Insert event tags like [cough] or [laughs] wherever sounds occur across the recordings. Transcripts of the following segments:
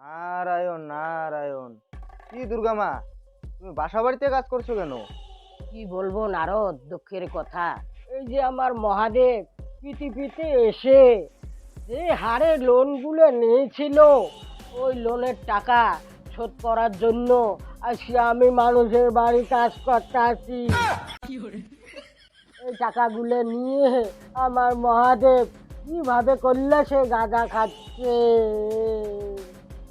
নারায়ণ নারায়ণ। কি দুর্গা মা তুমি বাসা বাড়িতে কাজ করছ কেন? কি বলব নারদ দুঃখের কথা। এই যে আমার মহাদেব পৃথিবীতে এসে যে হারে লোনগুলো নিয়েছিল ওই লোনের টাকা শোধ করার জন্য আজকে আমি মানুষের বাড়ি কাজ করতে আসি এই টাকাগুলো নিয়ে আমার মহাদেব কীভাবে করলে সে গাঁদা খাচ্ছে?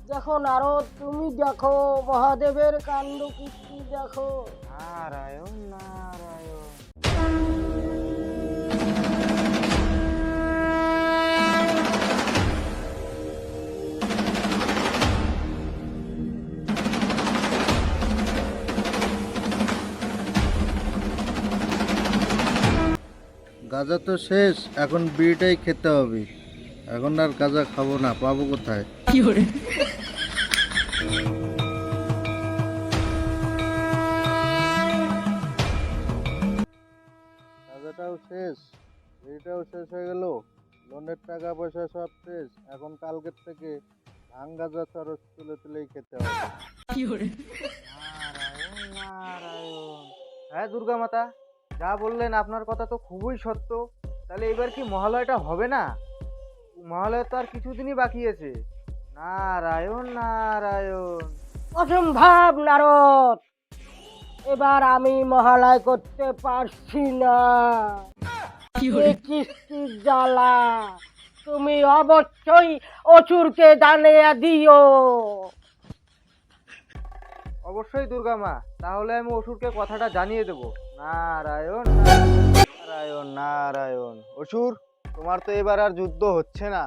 দেখো আরও তুমি দেখো মহাদেবের কাণ্ড কীর্তি দেখো। নারায়ণ নারায়ণ। গাঁজা তো শেষ এখন বিড়িটাই খেতে হবে। এখন আর গাঁজা খাব না পাবো কোথায়? গাঁজাটাও শেষ বিড়িটাও শেষ হয়ে গেল। লোনের টাকা পয়সা সব শেষ এখন কালকের থেকে ভাং গাঁজা চরস তুলে তুলেই খেতে হবে। নারায়ণ হ্যাঁ দুর্গা মাতা যা বললেন আপনার কথা তো খুবই সত্য। তাহলে এবার কি মহালয়টা হবে না? মহালয় তো আর কিছুদিনই বাকি আছে। নারায়ণ নারায়ণ। অসম্ভব নারদ! এবার আমি মহালয় করতে পারছি না। কিস্তির জ্বালা। তুমি অবশ্যই অচুরকে জানিয়ে দিও। অবশ্যই দুর্গা মা, তাহলে আমি অসুরকে কথাটা জানিয়ে দেব। নারায়ণ নারায়ণ নারায়ণ। অসুর, তোমার তো এবার আর যুদ্ধ হচ্ছে না।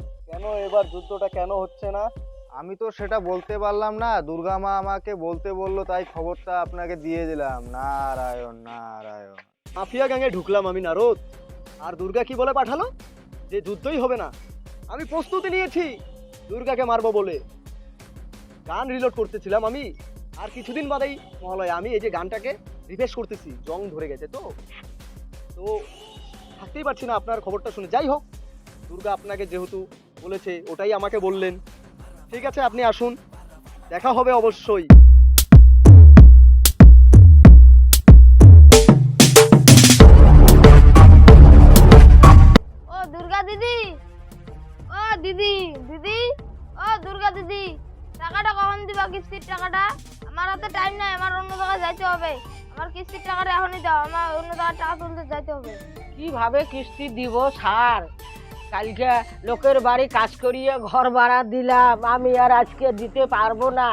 কেন এবার যুদ্ধটা কেন হচ্ছে না? আমি তো সেটা বলতে পারলাম না। দুর্গা মা আমাকে বলতে বলল, তাই খবরটা আপনাকে দিয়ে দিলাম। নারায়ণ নারায়ণ। মাফিয়া গ্যাংয়ে ঢুকলাম আমি, নারদ। আর দুর্গা কি বলে পাঠালো? যে যুদ্ধই হবে না। আমি প্রস্তুতি নিয়েছি। দুর্গাকে মারবো বলে। গান রিলোড করতেছিলাম আমি। আর কিছুদিন বাদেই মহালয়, আমি এই যে গানটাকে রিফ্রেশ করতেছি, জং ধরে গেছে তো। তো থাকতেই পারছি না আপনার খবরটা শুনে। যাই হোক, দুর্গা আপনাকে যেহেতু বলেছে, ওটাই আমাকে বললেন। ঠিক আছে, আপনি আসুন। দেখা হবে অবশ্যই। ও দুর্গা দিদি! ও দিদি দিদি! ও দুর্গা দিদি! টাকাটা কখন দিবা কিস্তির টাকাটা আমার হাতে টাইম নাই আমার অন্য জায়গায় যাইতে হবে আমার কিস্তির টাকাটা এখনই দাও আমার অন্য জায়গায় টাকা তুলতে যাইতে হবে কীভাবে কিস্তি দিব স্যার কালকে লোকের বাড়ি কাজ করিয়ে ঘর ভাড়া দিলাম আমি আর আজকে দিতে পারব না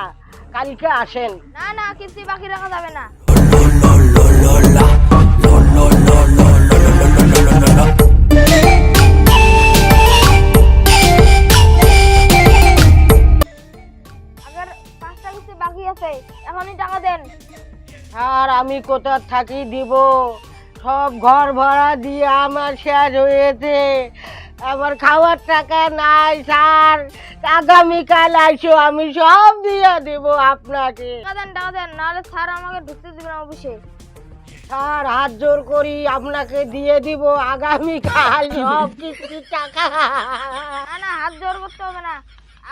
কালকে আসেন না না কিস্তি বাকি রাখা যাবে না এখনই টাকা দেন। আর আমি কোথা থাকি দিব? সব ঘর ভাড়া দিয়ে আমার শেষ হয়েছে। আমার খাওয়ার টাকা নাই স্যার। আগামীকাল আইসো আমি সব দিয়ে দেব আপনাকে। টাকা দেন টাকা দেন নাহলে স্যার আমাকে ঢুকতে দিবে না অফিসে। স্যার হাত জোর করি আপনাকে দিয়ে দিব। আগামীকাল সব কিস্তির টাকা। না না হাত জোর করতে হবে না।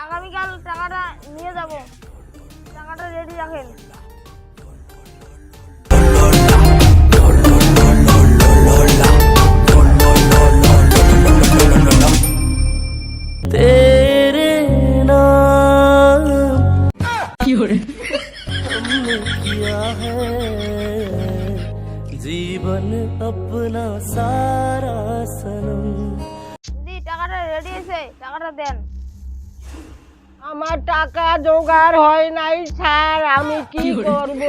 আগামীকাল টাকাটা নিয়ে যাব। টাকাটা রেডি রাখেন तेरे नाम हमने किया है जीवन अपना सारा টাকা জোগাড় হয় নাই স্যার আমি কি করব?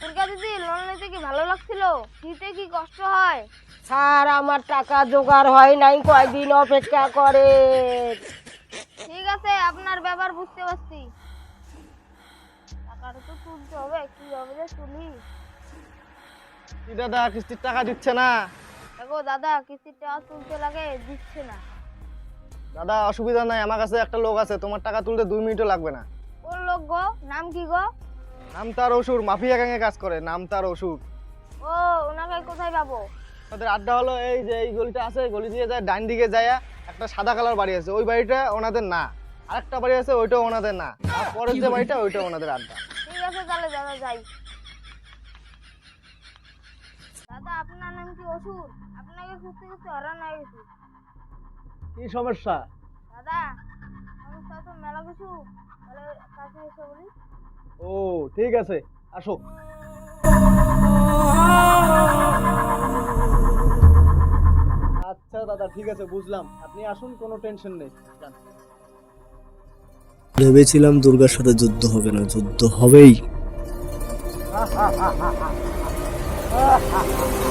দুর্গা দিদি লোন নিতে কি ভালো লাগছিল? দিতে কি কষ্ট হয়? স্যার আমার টাকা জোগাড় হয় নাই কয়দিন অপেক্ষা করে। ঠিক আছে আপনার ব্যাপার বুঝতে পারছি। টাকাটা তো তুলতে হবে কীভাবে যে তুলি কি দাদা কিস্তির টাকা দিচ্ছে না? দেখো দাদা কিস্তির টাকা তুলতে লাগে দিচ্ছে না। দাদা অসুবিধা নাই আমার কাছে একটা লোক আছে তোমার টাকা তুলতে দুই মিনিটও লাগবে না। কোন লোক গো? নাম কি গো? নাম তার অসুর মাফিয়া গ্যাংয়ে কাজ করে নাম তার অসুর। ও ওনাকে কোথায় পাবো? আমাদের আড্ডা হলো এই যে এই গলিটা আছে গলি দিয়ে যায় ডান দিকে যায় একটা সাদা কালার বাড়ি আছে ওই বাড়িটা ওনাদের না। আরেকটা বাড়ি আছে ওইটাও ওনাদের না। আর পরের যে বাড়িটা ওইটা ওনাদের আড্ডা। ঠিক আছে তাহলে দাদা যাই। দাদা আপনার নাম কি অসুর? আপনাকে খুঁজতে খুঁজতে হরান হয়ে গেছি। কি সমস্যা? দাদা সমস্যা তো মেলা কিছু তাহলে কাছে এসে বলি। ও ঠিক আছে আসো। আচ্ছা দাদা ঠিক আছে বুঝলাম। আপনি আসুন কোনো টেনশন নেই। ভেবেছিলাম দুর্গার সাথে যুদ্ধ হবে না যুদ্ধ হবেই। [laughs]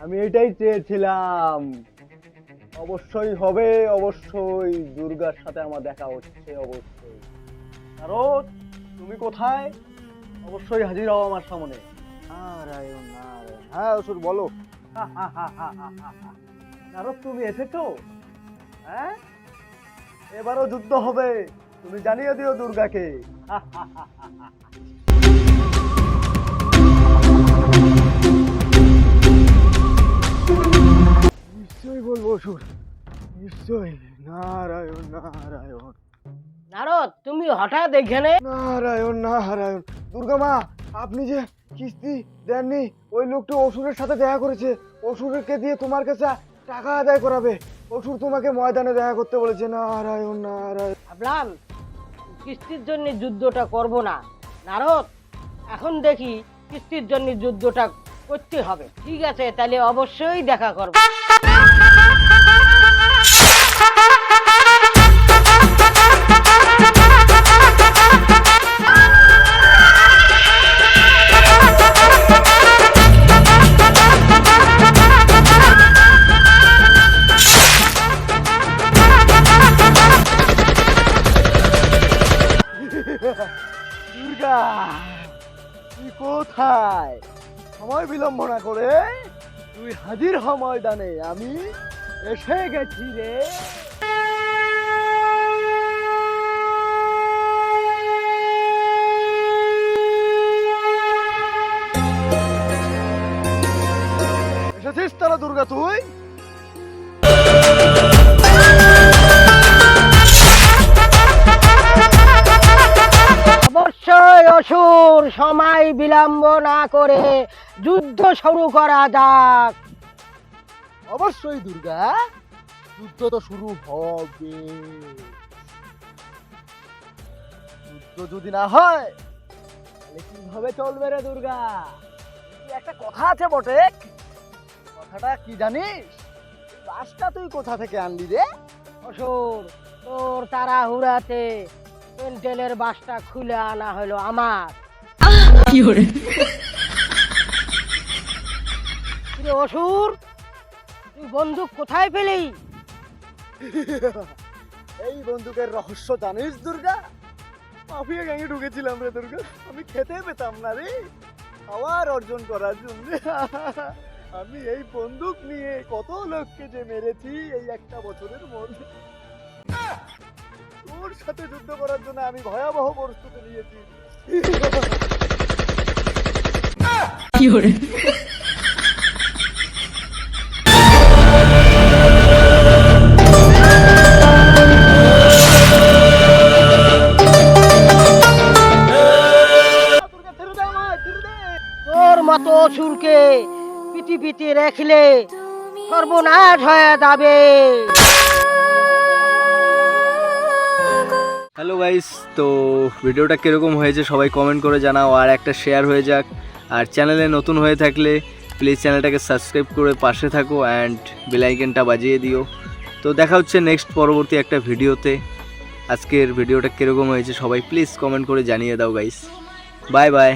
আমি এটাই চেয়েছিলাম। অবশ্যই হবে অবশ্যই দুর্গার সাথে আমার দেখা হচ্ছে অবশ্যই। কারণ তুমি কোথায়? অবশ্যই হাজির হও আমার সামনে। নারায়ণ নারায়ণ। হ্যাঁ অসুর বলো। নারদ তুমি এসেছ? হ্যাঁ? এবারও যুদ্ধ হবে। তুমি জানিয়ে দিও দুর্গাকে। নিশ্চয়ই বলব অসুর নিশ্চয়ই নারায়ণ নারায়ণ। নারদ তুমি হঠাৎ এখানে? নারায়ণ নারায়ণ। দুর্গা মা আপনি যে কিস্তি দেননি ওই লোকটা অসুরের সাথে দেখা করেছে। অসুরকে দিয়ে তোমার কাছে টাকা আদায় করাবে। অসুর তোমাকে ময়দানে দেখা করতে বলেছে। নারায়ণ নারায়ণ। ভাবলাম কিস্তির জন্য যুদ্ধটা করব না। নারদ এখন দেখি কিস্তির জন্য যুদ্ধটা করতে হবে। ঠিক আছে তাহলে অবশ্যই দেখা করব। কোথায়? সময় বিলম্ব না করে তুই হাজির হ ময়দানে আমি এসে গেছি রে। এসেছিস তারা দুর্গা তুই? অবশ্যই অসুর, সময় বিলম্ব না করে যুদ্ধ শুরু করা যাক। অবশ্যই দুর্গা যুদ্ধ তো শুরু হবে। যুদ্ধ যদি না হয় তাহলে কীভাবে চলবে রে দুর্গা? একটা কথা আছে বটে? কথাটা কি জানিস? বাসটা তুই কোথা থেকে আনলি রে? অসুর তোর তাড়াহুড়াতে পেন্টেলের বাসটা খুলে আনা হলো আমার। কিরে অসুর তুই বন্দুক কোথায় পেলি? এই বন্দুকের রহস্য জানিস দুর্গা? মাফিয়া গ্যাংয়ে ঢুকেছিলাম রে দুর্গা। আমি খেতে পেতাম না রে। খাওয়ার অর্জন করার জন্য। আমি এই বন্দুক নিয়ে কত লোককে যে মেরেছি এই একটা বছরের মধ্যে। তোর সাথে যুদ্ধ করার জন্য আমি ভয়াবহ প্রস্তুতি নিয়েছি। দুর্গা পৃথিবীতে রাখলে সর্বনাশ হয়ে যাবে। হ্যালো গাইস তো ভিডিওটা কীরকম হয়েছে সবাই কমেন্ট করে জানাও আর একটা শেয়ার হয়ে যাক। আর চ্যানেলে নতুন হয়ে থাকলে প্লিজ চ্যানেলটাকে সাবস্ক্রাইব করে পাশে থাকো অ্যান্ড বেলাইকেনটা বাজিয়ে দিও। তো দেখা হচ্ছে নেক্সট পরবর্তী একটা ভিডিওতে। আজকের ভিডিওটা কীরকম হয়েছে সবাই প্লিজ কমেন্ট করে জানিয়ে দাও গাইস বাই বাই